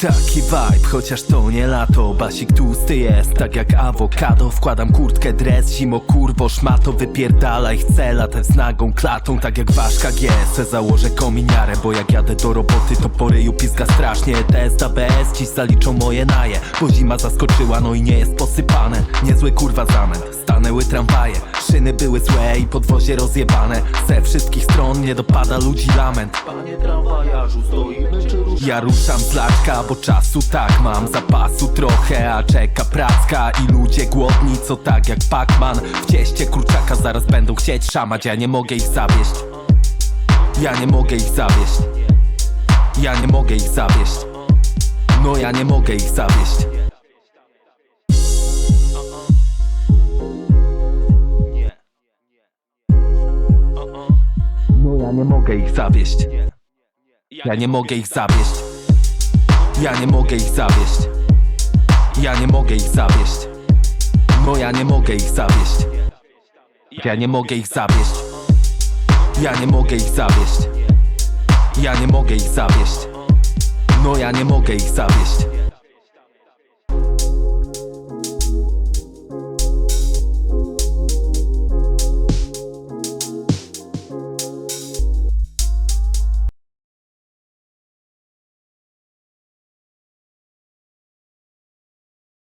Taki vibe, chociaż to nie lato. Basik tłusty jest, tak jak awokado. Wkładam kurtkę, dres, zimo kurwo Szmato. Wypierdalaj, chcę latać z nagą klatą Tak jak ważka G, se założę kominiarę Bo jak jadę do roboty, to po ryju pizga strasznie. Test ABS, dziś zaliczą moje naje. Bo zima zaskoczyła, no i nie jest posypane. Niezły kurwa zamęt, stanęły tramwaje Szyny były złe i podwozie rozjebane. Ze wszystkich stron nie dopada ludzi lament. Panie tramwajarzu, stoimy czy ruszamy? Ja ruszam z laczka, bo czasu tak mam Zapasu trochę, a czeka pracka I ludzie głodni, co tak jak Pac-Man. W cieście kurczaka zaraz będą chcieć szamać Ja nie mogę ich zawieść. Ja nie mogę ich zawieść. Ja nie mogę ich zawieść. No ja nie mogę ich zawieść. No ja nie mogę ich zawieść. Ja nie mogę ich zawieść Ja nie mogę ich zawieść. Ja nie mogę ich zawieść. No ja nie mogę ich zawieść. Ja nie mogę ich zawieść. Ja nie mogę ich zawieść. Ja nie mogę ich zawieść. No ja nie mogę ich zawieść